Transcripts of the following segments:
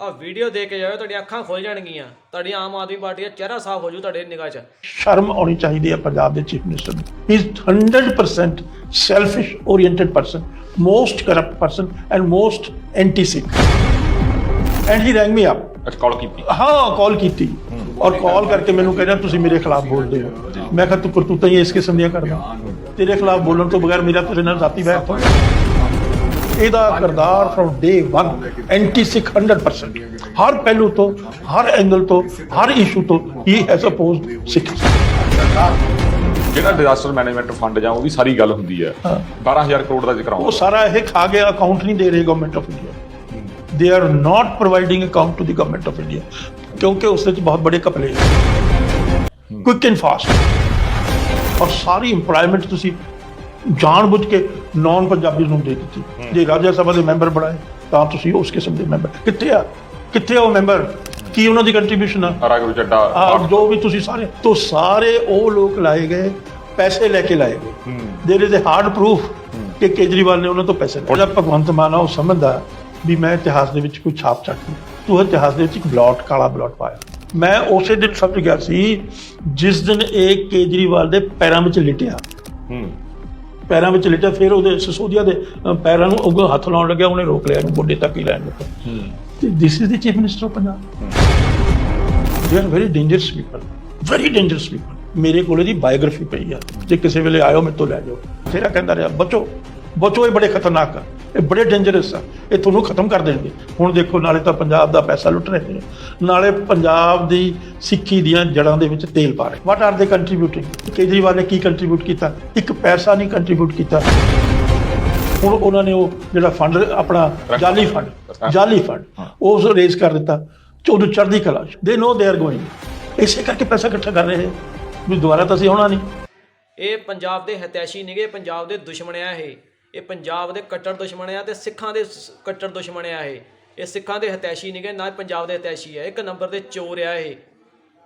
ਆ ਵੀਡੀਓ ਦੇਖ ਕੇ ਜਾਓ ਤੁਹਾਡੀਆਂ ਅੱਖਾਂ ਖੁੱਲ ਜਾਣਗੀਆਂ। ਤੁਹਾਡੀ ਆਮ ਆਦਮੀ ਪਾਰਟੀ ਦਾ ਚਿਹਰਾ ਸਾਫ਼ ਹੋ ਜੂ ਤੁਹਾਡੇ ਨਿਗਾਹ 'ਚ। ਸ਼ਰਮ ਆਉਣੀ ਚਾਹੀਦੀ ਹੈ ਪੰਜਾਬ ਦੇ ਚੀਫ ਮਿਨਿਸਟਰ ਨੂੰ। He is 100% selfish oriented person most corrupt person and most anti Sikh and he rang me up ਅੱਛਾ ਕਾਲ ਕੀਤੀ। ਹਾਂ ਕਾਲ ਕੀਤੀ। ਔਰ ਕਾਲ ਕਰਕੇ ਮੈਨੂੰ ਕਹਿੰਦਾ ਤੁਸੀਂ ਮੇਰੇ ਖਿਲਾਫ ਬੋਲਦੇ ਹੋ। ਮੈਂ ਕਿਹਾ ਤੂੰ ਕਰਤੂਤਾਂ ਹੀ ਇਸ ਕਿਸਮ ਦੀਆਂ ਕਰਦਾ। ਤੇਰੇ ਖਿਲਾਫ ਬੋਲਣ ਤੋਂ ਬਗੈਰ ਮੇਰਾ ਤੇਰੇ ਨਾਲ ਜ਼ਾਤੀ ਵੈਰ ਤੋਂ। ਇਹਦਾ ਕਿਰਦਾਰ ਫਰਮ ਡੇ 1 ਐਂਟੀ ਸਿੱਖ 100% ਹਰ ਪਹਿਲੂ ਤੋਂ ਹਰ ਐਂਗਲ ਤੋਂ ਹਰ ਇਸ਼ੂ ਤੋਂ ਹੀ ਹੈਜ਼ ਅਪੋਜ਼ਡ ਸਿੱਖ ਜਿਹੜਾ ਡਿਜ਼ਾਸਟਰ ਮੈਨੇਜਮੈਂਟ ਫੰਡ ਜਾਂ ਉਹਦੀ ਸਾਰੀ ਗੱਲ ਹੁੰਦੀ ਹੈ। ਹਾਂ। 12000 ਕਰੋੜ ਦਾ ਜ਼ਿਕਰ ਉਹ ਆਉਂਦਾ ਸਾਰਾ ਇਹ ਖਾ ਗਿਆ ਅਕਾਊਂਟ ਨਹੀਂ ਦੇ ਰਹੀ government of India they are not providing account to the government of India ਕਿਉਂਕਿ ਉਸ ਵਿੱਚ ਬਹੁਤ ਬੜੇ ਕਪਲੇ ਕੁਇਕ ਐਂਡ ਫਾਸਟ ਔਰ ਸਾਰੀ ਏਮਪਲੋਇਮੈਂਟ ਤੁਸੀਂ ਜਾਣਬੁੱਝ ਕੇ ਨਾਨ ਪੰਜਾਬੀ ਨੂੰ ਦੇ ਦਿੱਤੀ। ਜੇ ਰਾਜ ਸਭਾ ਦੇ ਮੈਂਬਰ ਬਣਾਏ ਤਾਂ ਤੁਸੀਂ ਉਸ ਕਿਸਮ ਦੇ ਮੈਂਬਰ। ਕਿੱਥੇ ਆ? ਕਿੱਥੇ ਆ ਉਹ ਮੈਂਬਰ? ਕੀ ਉਹਨਾਂ ਦੀ ਕੰਟਰੀਬਿਊਸ਼ਨ ਆ? ਰਾਗਰੂ ਚੱਡਾ। ਆ ਜੋ ਵੀ ਤੁਸੀਂ ਸਾਰੇ ਤੋਂ ਸਾਰੇ ਉਹ ਲੋਕ ਲਾਏ ਗਏ ਪੈਸੇ ਲੈ ਕੇ ਲਾਏ ਗਏ। There is a hard proof ਕਿ ਕੇਜਰੀਵਾਲ ਨੇ ਉਹਨਾਂ ਤੋਂ ਪੈਸੇ ਲਏ। ਜਦ ਭਗਵੰਤ ਮਾਨ ਉਹ ਸਮਝਦਾ ਵੀ ਮੈਂ ਇਤਿਹਾਸ ਦੇ ਵਿੱਚ ਕੋਈ ਛਾਪ ਛੱਡਣੀ ਤੂੰ ਇਤਿਹਾਸ ਦੇ ਵਿੱਚ ਇੱਕ ਬਲੌਟ ਕਾਲਾ ਬਲੌਟ ਪਾਇਆ। ਮੈਂ ਉਸੇ ਦਿਨ ਸਮਝ ਗਿਆ ਸੀ ਜਿਸ ਦਿਨ ਇਹ ਕੇਜਰੀਵਾਲ ਦੇ ਪੈਰਾਂ ਵਿੱਚ ਲਿਟਿਆ। ਹੂੰ। ਪੈਰਾਂ ਵਿੱਚ ਲਿਟਿਆ ਫਿਰ ਉਹਦੇ ਸਸੋਦੀਆ ਦੇ ਪੈਰਾਂ ਨੂੰ ਉਹ ਹੱਥ ਲਾਉਣ ਲੱਗਿਆ ਉਹਨੇ ਰੋਕ ਲਿਆ ਇਹਨੂੰ ਗੋਡੇ ਤੱਕ ਹੀ ਲੈਣ ਲੱਗਾ ਤੇ this is the chief minister of Punjab they are very dangerous people very dangerous people ਮੇਰੇ ਕੋਲ ਇਹਦੀ ਬਾਇਓਗ੍ਰਾਫੀ ਪਈ ਆ। ਜੇ ਕਿਸੇ ਵੇਲੇ ਆਇਓ ਮੇਰੇ ਤੋਂ ਲੈ ਜਾਓ। ਤੇਰਾ ਕਹਿੰਦਾ ਰਿਹਾ ਬਚੋ ਬਚੋ ਇਹ ਬੜੇ ਖਤਰਨਾਕ ਆ। ਇਹ ਬੜੇ ਡੇਂਜਰਸ ਆ। ਇਹ ਤੁਹਾਨੂੰ ਖਤਮ ਕਰ ਦੇਣਗੇ। ਹੁਣ ਦੇਖੋ ਨਾਲੇ ਤਾਂ ਪੰਜਾਬ ਦਾ ਪੈਸਾ ਲੁੱਟ ਰਹੇ ਨੇ। ਨਾਲੇ ਪੰਜਾਬ ਦੀ ਸਿੱਖੀ ਦੀਆਂ ਜੜਾਂ ਦੇ ਵਿੱਚ ਤੇਲ ਪਾ ਰਹੇ what are they contributing Kejriwal ਨੇ ਕੀ ਕੰਟਰੀਬਿਊਟ ਕੀਤਾ? ਇੱਕ ਪੈਸਾ ਨਹੀਂ ਕੰਟਰੀਬਿਊਟ ਕੀਤਾ। ਹੁਣ ਉਹਨਾਂ ਨੇ ਉਹ ਜਿਹੜਾ ਫੰਡ ਆਪਣਾ ਜਾਲੀ ਫੰਡ ਜਾਲੀ ਫੰਡ ਉਸ ਰੇਜ਼ ਕਰ ਦਿੱਤਾ। ਚੋਦੂ ਚੜ੍ਹਦੀ ਕਲਾ ਦੇ ਨੋ ਦੇ ਆਰ ਗੋਇੰਗ ਇਸੇ ਕਰਕੇ ਪੈਸਾ ਇਕੱਠਾ ਕਰ ਰਹੇ ਵੀ ਦੁਬਾਰਾ ਤਾਂ ਅਸੀਂ ਹੋਣਾ ਨਹੀਂ। ਇਹ ਪੰਜਾਬ ਦੇ ਹਤੈਸ਼ੀ ਨਿਗੇ ਪੰਜਾਬ ਦੇ ਦੁਸ਼ਮਣ ਆ ਇਹ। ਇਹ ਪੰਜਾਬ ਦੇ ਕੱਟੜ ਦੁਸ਼ਮਣ ਆ ਤੇ ਸਿੱਖਾਂ ਦੇ ਕੱਟੜ ਦੁਸ਼ਮਣ ਆ ਇਹ। ਇਹ ਸਿੱਖਾਂ ਦੇ ਹਤੈਸ਼ੀ ਨਿਗੇ ਨਾ ਪੰਜਾਬ ਦੇ ਹਤੈਸ਼ੀ ਆ। ਇੱਕ ਨੰਬਰ ਦੇ ਚੋਰ ਆ ਇਹ।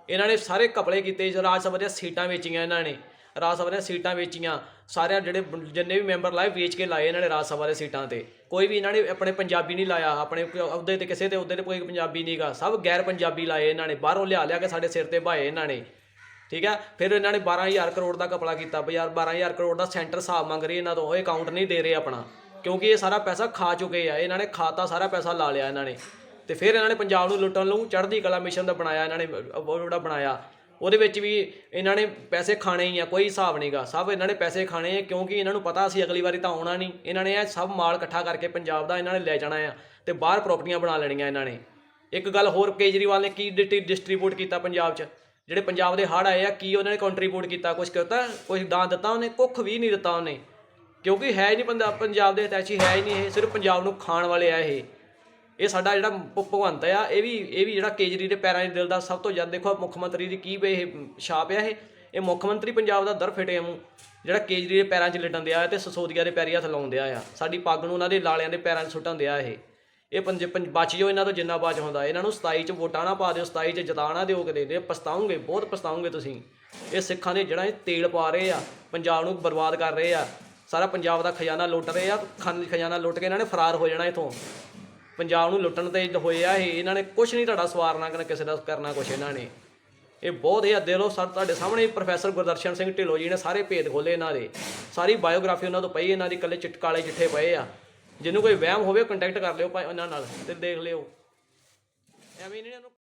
ਇਹਨਾਂ ਨੇ ਸਾਰੇ ਕਪੜੇ ਕੀਤੇ ਰਾਜ ਸਭਾ ਦੀਆਂ ਸੀਟਾਂ ਵੇਚੀਆਂ ਇਹਨਾਂ ਨੇ। ਰਾਜ ਸਭਾ ਦੀਆਂ ਸੀਟਾਂ ਵੇਚੀਆਂ। ਸਾਰਿਆਂ ਜਿਹੜੇ ਜਿੰਨੇ ਵੀ ਮੈਂਬਰ ਲਾਏ, ਵੇਚ ਕੇ ਲਾਏ ਇਹਨਾਂ ਨੇ ਰਾਜ ਸਭਾ ਦੇ ਸੀਟਾਂ ਤੇ। ਕੋਈ ਵੀ ਇਹਨਾਂ ਨੇ ਆਪਣੇ ਪੰਜਾਬੀ ਨਹੀਂ ਲਾਇਆ, ਆਪਣੇ ਅਹੁਦੇ ਤੇ ਕਿਸੇ ਤੇ ਅਹੁਦੇ ਤੇ ਕੋਈ ਪੰਜਾਬੀ ਨਹੀਂਗਾ ਸਭ ਗੈਰ ਪੰਜਾਬੀ ਲਾਏ ਇਹਨਾਂ ਨੇ। ਬਾਹਰੋਂ ਲਿਆ ਲਿਆ ਕੇ ਸਾਡੇ ਸਿਰ ਤੇ ਭਾਏ ਇਹਨਾਂ ਨੇ। ਠੀਕ ਹੈ? ਫਿਰ ਇਹਨਾਂ ਨੇ 12000 ਕਰੋੜ ਦਾ ਕਪੜਾ ਕੀਤਾ ਬਾਜ਼ਾਰ 12000 ਕਰੋੜ ਦਾ ਸੈਂਟਰ ਹਿਸਾਬ ਮੰਗ ਰਹੀ ਇਹਨਾਂ ਤੋਂ, ਉਹ ਅਕਾਊਂਟ ਨਹੀਂ ਦੇ ਰਹੇ ਆਪਣਾ। ਕਿਉਂਕਿ ਇਹ ਸਾਰਾ ਪੈਸਾ ਖਾ ਚੁੱਕੇ ਆ। ਇਹਨਾਂ ਨੇ ਖਾਤਾ ਸਾਰਾ ਪੈਸਾ ਲਾ ਲਿਆ ਇਹਨਾਂ ਨੇ। ਤੇ ਫਿਰ ਇਹਨਾਂ ਨੇ ਪੰਜਾਬ ਨੂੰ ਲੁੱਟਣ ਨੂੰ ਚੜ੍ਹਦੀ ਕਲਾ ਮਿਸ਼ਨ ਦਾ ਬਣਾਇਆ, ਇਹਨਾਂ ਨੇ ਉਹ ਜਿਹੜਾ ਬਣਾਇਆ। ਉਹਦੇ ਵਿੱਚ ਵੀ ਇਹਨਾਂ ਨੇ ਪੈਸੇ ਖਾਣੇ ਹੀ ਆ, ਕੋਈ ਹਿਸਾਬ ਨਹੀਂਗਾ ਸਭ ਇਹਨਾਂ ਨੇ ਪੈਸੇ ਖਾਣੇ ਆ, ਕਿਉਂਕਿ ਇਹਨਾਂ ਨੂੰ ਪਤਾ ਸੀ ਅਗਲੀ ਵਾਰੀ ਤਾਂ ਆਉਣਾ ਨਹੀਂ। ਇਹਨਾਂ ਨੇ ਇਹ ਸਭ ਮਾਲ ਇਕੱਠਾ ਕਰਕੇ ਪੰਜਾਬ ਦਾ ਇਹਨਾਂ ਨੇ ਲੈ ਜਾਣਾ ਆ ਤੇ ਬਾਹਰ ਪ੍ਰਾਪਰਟੀਆਂ ਬਣਾ ਲੈਣੀਆਂ ਇਹਨਾਂ ਨੇ। ਇੱਕ ਗੱਲ ਹੋਰ ਕੇਜਰੀਵਾਲ ਨੇ ਕੀ ਡਿਸਟ੍ਰੀਬਿਊਟ ਕੀਤਾ ਪੰਜਾਬ 'ਚ? ਜਿਹੜੇ ਪੰਜਾਬ ਦੇ ਹੜ੍ਹ ਆਏ ਆ, ਕੀ ਉਹਨਾਂ ਨੇ ਕੰਟਰੀਬਿਊਟ ਕੀਤਾ ਕੁਝ ਕਰਤਾ ਕੁਝ ਦਾਨ ਦਿੱਤਾ ਉਹਨੇ? ਕੁੱਖ ਵੀ ਨਹੀਂ ਦਿੱਤਾ ਉਹਨੇ। ਕਿਉਂਕਿ ਹੈ ਹੀ ਨਹੀਂ ਪੰਜਾਬ ਪੰਜਾਬ ਦੇ ਅਟੈਚੀ ਹੈ ਹੀ ਨਹੀਂ ਇਹ, ਸਿਰਫ ਪੰਜਾਬ ਨੂੰ ਖਾਣ ਵਾਲੇ ਆ ਇਹ। ਇਹ ਸਾਡਾ ਜਿਹੜਾ ਭਗਵੰਤ ਆ, ਇਹ ਵੀ ਇਹ ਵੀ ਜਿਹੜਾ ਕੇਜਰੀ ਦੇ ਪੈਰਾਂ 'ਚ ਦਿਲ ਦਾ ਸਭ ਤੋਂ ਜ਼ਿਆਦਾ ਦੇਖੋ ਮੁੱਖ ਮੰਤਰੀ ਦੀ ਕੀ ਇਹ ਛਾਪ ਆ ਇਹ। ਇਹ ਮੁੱਖ ਮੰਤਰੀ ਪੰਜਾਬ ਦਾ ਦਰ ਫਿਟੇ ਮੂੰਹ ਜਿਹੜਾ ਕੇਜਰੀ ਦੇ ਪੈਰਾਂ 'ਚ ਲਿਟਣ ਦਿਆ ਤੇ ਸਸੋਦੀਆ ਦੇ ਪੈਰੀ ਹੱਥ ਲਾਉਣ ਆ। ਸਾਡੀ ਪੱਗ ਨੂੰ ਉਹਨਾਂ ਦੇ ਲਾਲਿਆਂ ਦੇ ਪੈਰਾਂ 'ਚ ਸੁੱਟਣ ਦਿਆ ਇਹ। ਇਹ ਪੰਜ ਪੰਜ ਬਚ ਜਾਓ ਇਹਨਾਂ ਤੋਂ ਜਿੰਨਾ ਬਚ ਹੁੰਦਾ। ਇਹਨਾਂ ਨੂੰ 27 ਚ ਵੋਟਾਂ ਨਾ ਪਾ ਦਿਓ 27 ਚ ਜਿਤਾਣਾ ਦਿਓ ਕਦੇ ਦੇ ਪਛਤਾਓਗੇ, ਬਹੁਤ ਪਛਤਾਉਂਗੇ ਤੁਸੀਂ। ਇਹ ਸਿੱਖਾਂ ਦੇ ਜਿਹੜਾ 'ਚ ਤੇਲ ਪਾ ਰਹੇ ਆ, ਪੰਜਾਬ ਨੂੰ ਬਰਬਾਦ ਕਰ ਰਹੇ ਆ। ਸਾਰਾ ਪੰਜਾਬ ਦਾ ਖਜ਼ਾਨਾ ਲੁੱਟ ਰਹੇ ਆ, ਖਾਨ ਖਜ਼ਾਨਾ ਲੁੱਟ ਕੇ ਇਹਨਾਂ ਨੇ ਫਰਾਰ ਹੋ ਜਾਣਾ ਇਥੋਂ। ਪੰਜਾਬ ਨੂੰ ਲੁੱਟਣ ਤੇ ਹੋਏ ਆ ਇਹ, ਇਹਨਾਂ ਨੇ ਕੁਝ ਨਹੀਂ ਤੁਹਾਡਾ ਸਵਾਰਨਾ ਕਿ ਕਿਸੇ ਦਾ ਕਰਨਾ ਕੁਝ ਇਹਨਾਂ ਨੇ। ਇਹ ਬਹੁਤ ਹੀ ਦਿਲੋਂ ਸਰ, ਤੁਹਾਡੇ ਸਾਹਮਣੇ ਪ੍ਰੋਫੈਸਰ ਗੁਰਦਰਸ਼ਨ ਸਿੰਘ ਢਿੱਲੋਂ ਜੀ ਨੇ ਸਾਰੇ ਭੇਦ ਖੋਲੇ ਇਹਨਾਂ ਦੇ। ਸਾਰੀ ਬਾਇਓਗ੍ਰਾਫੀ ਉਹਨਾਂ ਤੋਂ ਪਈ, ਇਹਨਾਂ ਦੀ ਕੱਲੇ ਚਿੱਟ ਕਾਲੇ ਚਿੱਠੇ ਪਏ ਆ। ਜਿਹਨੂੰ ਕੋਈ ਵਹਿਮ ਹੋਵੇ ਕੰਟੈਕਟ ਕਰ ਲਿਓ ਭਾਈ ਉਹਨਾਂ ਨਾਲ ਤੇ ਦੇਖ ਲਿਓ। ਐਵੇਂ ਨਹੀਂ ਇਹਨੂੰ